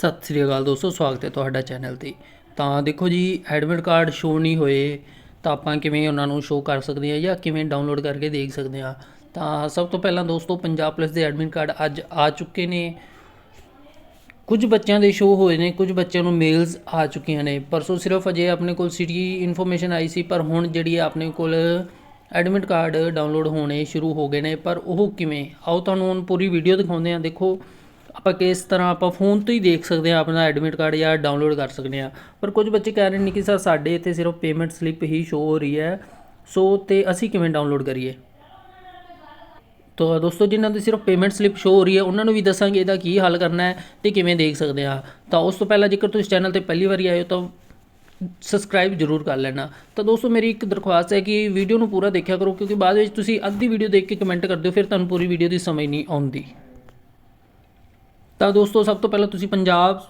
ਸਤਿ ਸ੍ਰੀ ਅਕਾਲ ਦੋਸਤੋ, ਸਵਾਗਤ ਹੈ ਤੁਹਾਡਾ ਚੈਨਲ ਤੇ। ਤਾਂ ਦੇਖੋ ਜੀ ਐਡਮਿਟ ਕਾਰਡ ਸ਼ੋ ਨਹੀਂ ਹੋਏ, ਤਾਂ ਆਪਾਂ ਕਿਵੇਂ ਉਹਨਾਂ ਨੂੰ ਸ਼ੋ ਕਰ ਸਕਦੇ ਹਾਂ ਜਾਂ ਕਿਵੇਂ ਡਾਊਨਲੋਡ ਕਰਕੇ ਦੇਖ ਸਕਦੇ ਹਾਂ। ਤਾਂ ਸਭ ਤੋਂ ਪਹਿਲਾਂ ਦੋਸਤੋ, ਪੰਜਾਬ ਪੁਲਿਸ ਦੇ ਐਡਮਿਟ ਕਾਰਡ ਅੱਜ ਆ ਚੁੱਕੇ ਨੇ। ਕੁਝ ਬੱਚਿਆਂ ਦੇ ਸ਼ੋ ਹੋਏ ਨੇ, ਕੁਝ ਬੱਚਿਆਂ ਨੂੰ ਮੇਲਸ ਆ ਚੁੱਕੀਆਂ ਨੇ। ਪਰਸੋਂ ਸਿਰਫ ਅਜੇ ਆਪਣੇ ਕੋਲ ਸਿਟੀ ਇਨਫੋਰਮੇਸ਼ਨ ਆਈ ਸੀ, ਪਰ ਹੁਣ ਜਿਹੜੀ ਹੈ ਆਪਣੇ ਕੋਲ ਐਡਮਿਟ ਕਾਰਡ ਡਾਊਨਲੋਡ ਹੋਣੇ ਸ਼ੁਰੂ ਹੋ ਗਏ ਨੇ। ਪਰ ਉਹ ਕਿਵੇਂ? ਆਓ ਤੁਹਾਨੂੰ ਹੁਣ ਪੂਰੀ ਵੀਡੀਓ ਦਿਖਾਉਂਦੇ ਹਾਂ। ਦੇਖੋ ਆਪਾਂ ਕਿਸ ਤਰ੍ਹਾਂ ਆਪਾਂ ਫੋਨ ਤੋਂ ਹੀ ਦੇਖ ਸਕਦੇ ਹਾਂ, ਆਪਣਾ ਐਡਮਿਟ ਕਾਰਡ ਜਾਂ ਡਾਊਨਲੋਡ ਕਰ ਸਕਦੇ ਹਾਂ। ਪਰ ਕੁਝ ਬੱਚੇ ਕਹਿ ਰਹੇ ਨੇ ਕਿ ਸਰ, ਸਾਡੇ ਇੱਥੇ ਸਿਰਫ ਪੇਮੈਂਟ ਸਲਿੱਪ ਹੀ ਸ਼ੋ ਹੋ ਰਹੀ ਹੈ। ਸੋ ਤੇ ਅਸੀਂ ਕਿਵੇਂ ਡਾਊਨਲੋਡ ਕਰੀਏ? ਤੋ ਦੋਸਤੋ, ਜਿਨ੍ਹਾਂ ਦੀ ਸਿਰਫ ਪੇਮੈਂਟ ਸਲਿੱਪ ਸ਼ੋ ਹੋ ਰਹੀ ਹੈ, ਉਹਨਾਂ ਨੂੰ ਵੀ ਦੱਸਾਂਗੇ ਇਹਦਾ ਕੀ ਹੱਲ ਕਰਨਾ ਹੈ ਤੇ ਕਿਵੇਂ ਦੇਖ ਸਕਦੇ ਆ ਤਾਂ ਉਸ ਤੋਂ ਪਹਿਲਾਂ ਜੇਕਰ ਤੁਸੀਂ ਚੈਨਲ ਤੇ ਪਹਿਲੀ ਵਾਰੀ ਆਏ ਹੋ, ਤਾਂ ਸਬਸਕ੍ਰਾਈਬ ਜ਼ਰੂਰ ਕਰ ਲੈਣਾ। ਤਾਂ ਦੋਸਤੋ, ਮੇਰੀ ਇੱਕ ਦਰਖਾਸਤ ਹੈ ਕਿ ਵੀਡੀਓ ਨੂੰ ਪੂਰਾ ਦੇਖਿਆ ਕਰੋ, ਕਿਉਂਕਿ ਬਾਅਦ ਵਿੱਚ ਤੁਸੀਂ ਅੱਧੀ ਵੀਡੀਓ ਦੇਖ ਕੇ ਕਮੈਂਟ ਕਰਦੇ ਹੋ ਫਿਰ ਤੁਹਾਨੂੰ ਪੂਰੀ ਵੀਡੀਓ ਦੀ ਸਮਝ ਨਹੀਂ ਆਉਂਦੀ। ਤਾਂ ਦੋਸਤੋ, ਸਭ ਤੋਂ ਪਹਿਲਾਂ ਤੁਸੀਂ ਪੰਜਾਬ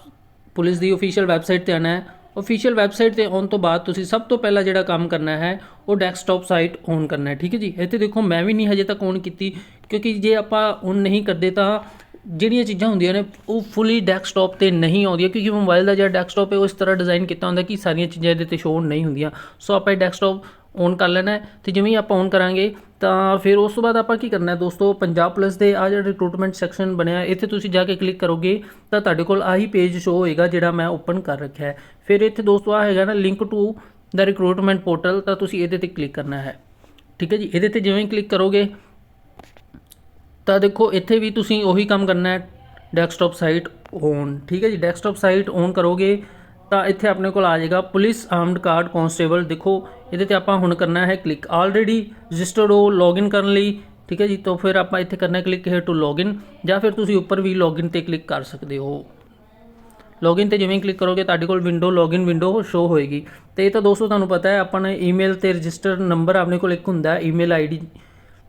ਪੁਲਿਸ ਦੀ ਅਫੀਸ਼ੀਅਲ ਵੈਬਸਾਈਟ ਤੇ ਆਣਾ ਹੈ। ਅਫੀਸ਼ੀਅਲ ਵੈਬਸਾਈਟ ਤੇ ਆਉਣ ਤੋਂ ਬਾਅਦ ਤੁਸੀਂ ਸਭ ਤੋਂ ਪਹਿਲਾਂ ਜਿਹੜਾ ਕੰਮ ਕਰਨਾ ਹੈ, ਉਹ ਡੈਸਕਟਾਪ ਸਾਈਟ ਔਨ ਕਰਨਾ ਹੈ, ਠੀਕ ਹੈ ਜੀ? ਇੱਥੇ ਦੇਖੋ, ਮੈਂ ਵੀ ਨਹੀਂ ਹਜੇ ਤੱਕ ਔਨ ਕੀਤੀ, ਕਿਉਂਕਿ ਜੇ ਆਪਾਂ ਔਨ ਨਹੀਂ ਕਰਦੇ ਤਾਂ ਜਿਹੜੀਆਂ ਚੀਜ਼ਾਂ ਹੁੰਦੀਆਂ ਨੇ, ਉਹ ਫੁੱਲੀ ਡੈਸਕਟਾਪ ਤੇ ਨਹੀਂ ਆਉਂਦੀਆਂ, ਕਿਉਂਕਿ ਮੋਬਾਈਲ ਦਾ ਜਿਹੜਾ ਡੈਸਕਟਾਪ ਹੈ, ਉਹ ਇਸ ਤਰ੍ਹਾਂ ਡਿਜ਼ਾਈਨ ਕੀਤਾ ਹੁੰਦਾ ਕਿ ਸਾਰੀਆਂ ਚੀਜ਼ਾਂ ਇਹਦੇ ਤੇ ਸ਼ੋਅ ਨਹੀਂ ਹੁੰਦੀਆਂ। ਸੋ ਆਪਾਂ ਇਹ ਡੈਸਕਟਾਪ ਔਨ ਕਰ ਲੈਣਾ ਹੈ ਤੇ ਜਿਵੇਂ ਹੀ ਆਪਾਂ ਔਨ ਕਰਾਂਗੇ ਤਾਂ ਫਿਰ ਉਸ ਤੋਂ ਬਾਅਦ ਆਪਾਂ ਕੀ ਕਰਨਾ ਹੈ ਦੋਸਤੋ, ਪੰਜਾਬ ਪਲੱਸ ਦੇ ਆ ਜਿਹੜਾ ਰਿਕਰੂਟਮੈਂਟ ਸੈਕਸ਼ਨ ਬਣਿਆ ਇੱਥੇ ਤੁਸੀਂ ਜਾ ਕੇ ਕਲਿੱਕ ਕਰੋਗੇ ਤਾਂ ਤੁਹਾਡੇ ਕੋਲ ਆਹੀ ਪੇਜ ਸ਼ੋ ਹੋਏਗਾ ਜਿਹੜਾ ਮੈਂ ਓਪਨ ਕਰ ਰੱਖਿਆ ਹੈ। ਫਿਰ ਇੱਥੇ ਦੋਸਤੋ ਆ ਹੈਗਾ ਨਾ link to the recruitment portal ਤਾਂ ਤੁਸੀਂ ਇਹਦੇ ਤੇ ਕਲਿੱਕ ਕਰਨਾ ਹੈ। ਠੀਕ ਹੈ ਜੀ? ਇਹਦੇ ਤੇ ਜਿਵੇਂ ਕਲਿੱਕ ਕਰੋਗੇ ਤਾਂ ਦੇਖੋ ਇੱਥੇ ਵੀ ਤੁਸੀਂ ਉਹੀ ਕੰਮ ਕਰਨਾ ਹੈ ਡੈਸਕਟਾਪ ਸਾਈਟ ਔਨ ਠੀਕ ਹੈ ਜੀ? ਡੈਸਕਟਾਪ ਸਾਈਟ ਔਨ ਕਰੋਗੇ ਤਾਂ ਇੱਥੇ ਆਪਣੇ ਕੋਲ ਆ ਜਾਏਗਾ ਪੁਲਿਸ ਆਰਮਡ ਕਾਰਡ ਕਨਸਟੇਬਲ ਦੇਖੋ ਇਹਦੇ ਤੇ ਆਪਾਂ ਹੁਣ ਕਰਨਾ ਹੈ ਕਲਿੱਕ ਆਲਰੇਡੀ ਰਜਿਸਟਰਡ ਹੋ ਲੌਗਇਨ ਕਰਨ ਲਈ ਠੀਕ ਹੈ ਜੀ? ਤਾਂ ਫਿਰ ਆਪਾਂ ਇੱਥੇ ਕਰਨਾ ਕਲਿੱਕ ਹੇਅਰ ਟੂ ਲੌਗਇਨ ਜਾਂ ਫਿਰ ਤੁਸੀਂ ਉੱਪਰ ਵੀ ਲੌਗਇਨ ਤੇ ਕਲਿੱਕ ਕਰ ਸਕਦੇ ਹੋ। ਲੌਗਇਨ ਤੇ ਜਿਵੇਂ ਕਲਿੱਕ ਕਰੋਗੇ ਤੁਹਾਡੇ ਕੋਲ ਵਿੰਡੋ ਲੌਗਇਨ ਵਿੰਡੋ ਸ਼ੋ ਹੋਏਗੀ। ਤੇ ਇਹ ਤਾਂ ਦੋਸਤੋ ਤੁਹਾਨੂੰ ਪਤਾ ਹੈ ਆਪਾਂ ਨੇ ਈਮੇਲ ਤੇ ਰਜਿਸਟਰ ਨੰਬਰ ਆਪਣੇ ਕੋਲ ਇੱਕ ਹੁੰਦਾ ਹੈ ਈਮੇਲ ਆਈਡੀ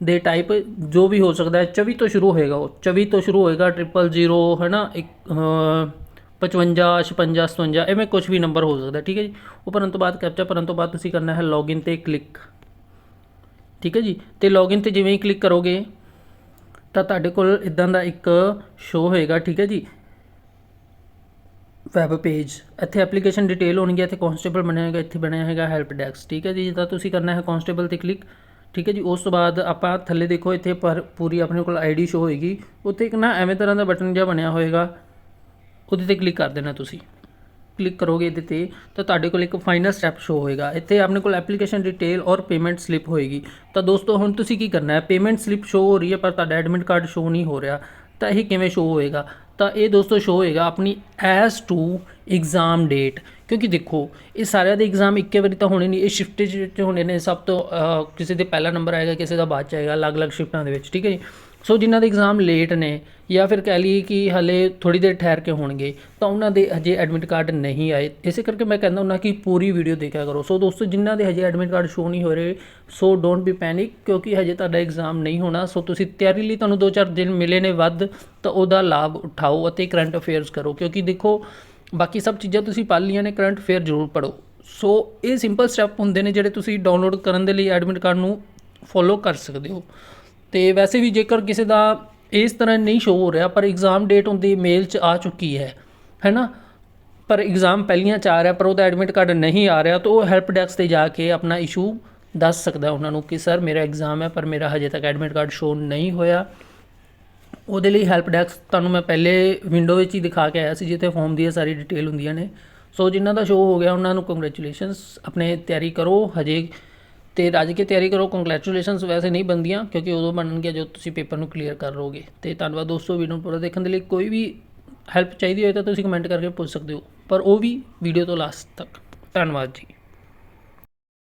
ਦੇ ਟਾਈਪ ਜੋ ਵੀ ਹੋ ਸਕਦਾ ਹੈ 24 ਤੋਂ ਸ਼ੁਰੂ ਹੋਏਗਾ ਉਹ। 24 ਤੋਂ ਸ਼ੁਰੂ ਹੋਏਗਾ 000 ਹੈ ਨਾ ਇੱਕ, 55 56 57 ਐਵੇਂ ਕੁਝ ਵੀ ਨੰਬਰ ਹੋ ਸਕਦਾ, ਠੀਕ ਹੈ ਜੀ? ਉਹ ਭਰਨ ਤੋਂ ਬਾਅਦ ਕੈਪਚਾ ਭਰਨ ਤੋਂ ਬਾਅਦ ਤੁਸੀਂ ਕਰਨਾ ਹੈ ਲੌਗਇਨ ਤੇ ਕਲਿੱਕ ਠੀਕ ਹੈ ਜੀ? ਤੇ ਲੌਗਇਨ ਤੇ ਜਿਵੇਂ ਹੀ ਕਲਿੱਕ ਕਰੋਗੇ, ਤਾਂ ਤੁਹਾਡੇ ਕੋਲ ਇਦਾਂ ਦਾ ਇੱਕ ਸ਼ੋ ਹੋਏਗਾ, ਠੀਕ ਹੈ ਜੀ? ਵੈਬ ਪੇਜ ਇੱਥੇ ਐਪਲੀਕੇਸ਼ਨ ਡਿਟੇਲ ਹੋਣਗੀ ਇੱਥੇ ਕਨਸਟੇਬਲ ਬਣਿਆ ਹੈਗਾ ਇੱਥੇ ਬਣਿਆ ਹੈਗਾ ਹੈਲਪ ਡੈਸਕ ਠੀਕ ਹੈ ਜੀ? ਤਾਂ ਤੁਸੀਂ ਕਰਨਾ ਹੈ ਕਨਸਟੇਬਲ ਤੇ ਕਲਿੱਕ ਠੀਕ ਹੈ ਜੀ? ਉਸ ਤੋਂ ਬਾਅਦ ਆਪਾਂ ਥੱਲੇ ਦੇਖੋ, ਇੱਥੇ ਪਰ ਪੂਰੀ ਆਪਣੇ ਕੋਲ ਆਈਡੀ ਸ਼ੋ ਹੋਏਗੀ। ਉੱਥੇ ਇੱਕ ਨਾ ਐਵੇਂ ਤਰ੍ਹਾਂ ਦਾ ਬਟਨ ਜਿਹਾ ਬਣਿਆ ਹੋਏਗਾ। ਉਹਦੇ ਤੇ ਕਲਿੱਕ ਕਰ ਦੇਣਾ ਤੁਸੀਂ। ਕਲਿੱਕ ਕਰੋਗੇ ਇਹਦੇ ਤੇ, ਤਾਂ ਤੁਹਾਡੇ ਕੋਲ ਇੱਕ ਫਾਈਨਲ ਸਟੈਪ ਸ਼ੋ ਹੋਏਗਾ। ਇੱਥੇ ਆਪਣੇ ਕੋਲ ਐਪਲੀਕੇਸ਼ਨ ਡਿਟੇਲ ਔਰ ਪੇਮੈਂਟ ਸਲਿੱਪ ਹੋਏਗੀ। ਤਾਂ ਦੋਸਤੋ, ਹੁਣ ਤੁਸੀਂ ਕੀ ਕਰਨਾ ਹੈ? ਪੇਮੈਂਟ ਸਲਿੱਪ ਸ਼ੋ ਹੋ ਰਹੀ ਹੈ, ਪਰ ਤੁਹਾਡਾ ਐਡਮਿਟ ਕਾਰਡ ਸ਼ੋ ਨਹੀਂ ਹੋ ਰਿਹਾ। ਤਾਂ ਇਹ ਕਿਵੇਂ ਸ਼ੋ ਹੋਏਗਾ? ਤਾਂ ਇਹ ਦੋਸਤੋ ਸ਼ੋ ਹੋਏਗਾ ਆਪਣੀ ਐਸ ਟੂ ਐਗਜ਼ਾਮ ਡੇਟ ਕਿਉਂਕਿ ਦੇਖੋ, ਇਹ ਸਾਰਿਆਂ ਦੇ ਐਗਜ਼ਾਮ ਇੱਕੇ ਵਾਰੀ ਤਾਂ ਹੋਣੇ ਨਹੀਂ। ਇਹ ਸ਼ਿਫਟ ਚ ਹੋਣੇ ਨੇ, ਸਭ ਤੋਂ ਕਿਸੇ ਦੇ ਪਹਿਲਾ ਨੰਬਰ ਆਏਗਾ, ਕਿਸੇ ਦਾ ਬਾਅਦ ਚ ਆਏਗਾ, ਅਲੱਗ-ਅਲੱਗ ਸ਼ਿਫਟਾਂ ਦੇ ਵਿੱਚ। ਠੀਕ ਹੈ ਜੀ? ਸੋ ਜਿਨ੍ਹਾਂ ਦੇ ਐਗਜ਼ਾਮ ਲੇਟ ਨੇ ਜਾਂ ਫਿਰ ਕਹਿ ਲਈਏ ਕਿ ਹਲੇ ਥੋੜੀ ਦੇਰ ਠਹਿਰ ਕੇ ਹੋਣਗੇ, ਤਾਂ ਉਹਨਾਂ ਦੇ ਹਜੇ ਐਡਮਿਟ ਕਾਰਡ ਨਹੀਂ ਆਏ। ਇਸੇ ਕਰਕੇ ਮੈਂ ਕਹਿੰਦਾ ਹੁੰਦਾ ਕਿ ਪੂਰੀ ਵੀਡੀਓ ਦੇਖਿਆ ਕਰੋ। ਸੋ ਦੋਸਤੋ, ਜਿਨ੍ਹਾਂ ਦੇ ਹਜੇ ਐਡਮਿਟ ਕਾਰਡ ਸ਼ੋ ਨਹੀਂ ਹੋ ਰਹੇ, ਸੋ ਡੋਂਟ ਬੀ ਪੈਨਿਕ ਕਿਉਂਕਿ ਹਜੇ ਤੁਹਾਡਾ ਐਗਜ਼ਾਮ ਨਹੀਂ ਹੋਣਾ। ਸੋ ਤੁਸੀਂ ਤਿਆਰੀ ਲਈ ਤੁਹਾਨੂੰ 2-4 ਦਿਨ ਮਿਲੇ ਨੇ ਵੱਧ, ਤਾਂ ਉਹਦਾ ਲਾਭ ਉਠਾਓ ਅਤੇ ਕਰੰਟ ਅਫੇਅਰਸ ਕਰੋ। ਕਿਉਂਕਿ ਦੇਖੋ, ਬਾਕੀ ਸਭ ਚੀਜ਼ਾਂ ਤੁਸੀਂ ਪੜ੍ਹ ਲਈਆਂ ਨੇ ਕਰੰਟ ਅਫੇਅਰ ਜ਼ਰੂਰ ਪੜੋ ਸੋ ਇਹ ਸਿੰਪਲ ਸਟੈਪ ਹੁੰਦੇ ਨੇ ਜਿਹੜੇ ਤੁਸੀਂ ਡਾਊਨਲੋਡ ਕਰਨ ਦੇ ਲਈ ਐਡਮਿਟ ਕਾਰਡ ਨੂੰ ਫੋਲੋ ਕਰ ਸਕਦੇ ਹੋ। ਤੇ ਵੈਸੇ ਵੀ ਜੇਕਰ ਕਿਸੇ ਦਾ ਇਸ ਤਰ੍ਹਾਂ ਨਹੀਂ ਸ਼ੋ ਹੋ ਰਿਹਾ, ਪਰ ਐਗਜ਼ਾਮ ਡੇਟ ਹੁੰਦੀ ਮੇਲ 'ਚ ਆ ਚੁੱਕੀ ਹੈ, ਹੈਨਾ? ਪਰ ਐਗਜ਼ਾਮ ਪਹਿਲੀਆਂ ਚ ਆ ਰਿਹਾ, ਪਰ ਉਹਦਾ ਐਡਮਿਟ ਕਾਰਡ ਨਹੀਂ ਆ ਰਿਹਾ, ਤਾਂ ਉਹ ਹੈਲਪ ਡੈਸਕ ਤੇ ਜਾ ਕੇ ਆਪਣਾ ਇਸ਼ੂ ਦੱਸ ਸਕਦਾ ਉਹਨਾਂ ਨੂੰ ਕਿ ਸਰ ਮੇਰਾ ਐਗਜ਼ਾਮ ਹੈ, ਪਰ ਮੇਰਾ ਹਜੇ ਤੱਕ ਐਡਮਿਟ ਕਾਰਡ ਸ਼ੋ ਨਹੀਂ ਹੋਇਆ। ਉਹਦੇ ਲਈ ਹੈਲਪ ਡੈਸਕ ਤੁਹਾਨੂੰ ਮੈਂ ਪਹਿਲੇ ਵਿੰਡੋ ਵਿੱਚ ਹੀ ਦਿਖਾ ਕੇ ਆਇਆ ਸੀ, ਜਿੱਥੇ ਫਾਰਮ ਦੀ ਸਾਰੀ ਡਿਟੇਲ ਹੁੰਦੀਆਂ ਨੇ। ਸੋ ਜਿਨ੍ਹਾਂ ਦਾ ਸ਼ੋ ਹੋ ਗਿਆ, ਉਹਨਾਂ ਨੂੰ ਕੰਗ੍ਰੈਚੁਲੇਸ਼ਨਸ ਆਪਣੇ ਤਿਆਰੀ ਕਰੋ, ਹਜੇ ਤੇ ਰੱਜ ਕੇ ਤਿਆਰੀ ਕਰੋ। ਕੰਗ੍ਰੈਚੁਲੇਸ਼ਨਸ ਵੈਸੇ ਨਹੀਂ ਬੰਦੀਆਂ ਕਿਉਂਕਿ ਉਦੋਂ ਬਣਨਗੇ ਜਦੋਂ ਤੁਸੀਂ ਪੇਪਰ ਨੂੰ ਕਲੀਅਰ ਕਰ ਲੋਗੇ ਤੇ ਧੰਨਵਾਦ ਦੋਸਤੋ ਵੀਡੀਓ ਨੂੰ ਪੂਰਾ ਦੇਖਣ ਦੇ ਲਈ। ਕੋਈ ਵੀ ਹੈਲਪ ਚਾਹੀਦੀ ਹੋਏ ਤਾਂ ਤੁਸੀਂ ਕਮੈਂਟ ਕਰਕੇ ਪੁੱਛ ਸਕਦੇ ਹੋ। ਪਰ ਉਹ ਵੀ ਵੀਡੀਓ ਤੋਂ ਲਾਸਟ ਤੱਕ। ਧੰਨਵਾਦ ਜੀ।